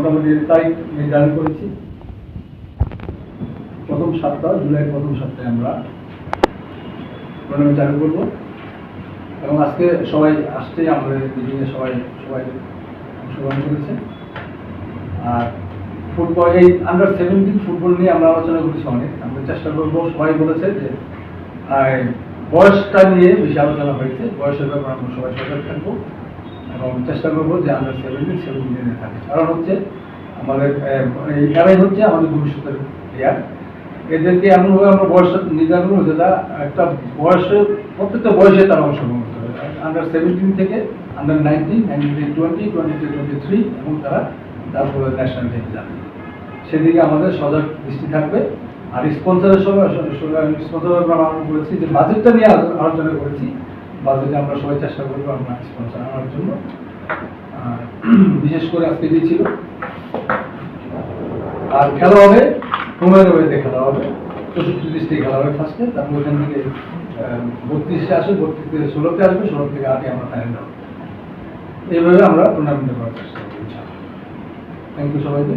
মোটামুটি তারিখ নির্ধারণ করেছি। প্রথম সপ্তাহ জুলাইয়ের প্রথম সপ্তাহে আমরা টুর্নামেন্ট চালু করব। এবং আজকে সবাই আসছে, আমাদের মিটিংয়ে সবাই সবাই অংশগ্রহণ করেছে। আর ফুটবল এই আন্ডার সেভেন্টিন ফুটবল নিয়ে আমরা আলোচনা করেছি অনেক। আমরা চেষ্টা করব, সবাই বলেছে যে বয়সটা নিয়ে বেশি আলোচনা হয়েছে। বয়সের ব্যাপারে আমরা সবাই সজাগ থাকব। এবং চেষ্টা করব যে আন্ডার সেভেন্টিন সেভেন্টিনে থাকে। কারণ হচ্ছে আমাদের এরাই হচ্ছে আমাদের ভবিষ্যতের প্লেয়ার এদেরকে এমনভাবে আমরা বয়স নির্ধারণ করব যেটা একটা বয়সে, প্রত্যেকটা বয়সে তারা অংশগ্রহণ করতে হবে আন্ডার সেভেন্টিন থেকে আন্ডার নাইনটিন নাইনটিন থেকে টোয়েন্টি টোয়েন্টি থেকে টোয়েন্টি থ্রি এবং তারা তারপরে ন্যাশনাল টিমে যাবে। সেদিকে আমাদের সজাগ দৃষ্টি থাকবে। আর স্পন্সরের সময় স্পন্সরের আমরা করেছি যে বাজেটটা নিয়ে আলো- আলোচনা করেছি বাজেটে আমরা সবাই চেষ্টা করব আমরা স্পন্সর আনার জন্য, আর বিশেষ করে আজকে যে ছিল, আর খেলা হবে পনেরো ওয়েতে খেলা হবে চৌষট্টি ডিস্ট্রিক্টে খেলা হবে ফার্স্টে তারপর ওখান থেকে বত্রিশে আসবে, বত্রিশ থেকে ষোলোতে আসবে, ষোলো থেকে আগে আমরা ফাইনাল এইভাবে আমরা টুর্নামেন্টে করার চেষ্টা করছি থ্যাংক ইউ সবাইকে।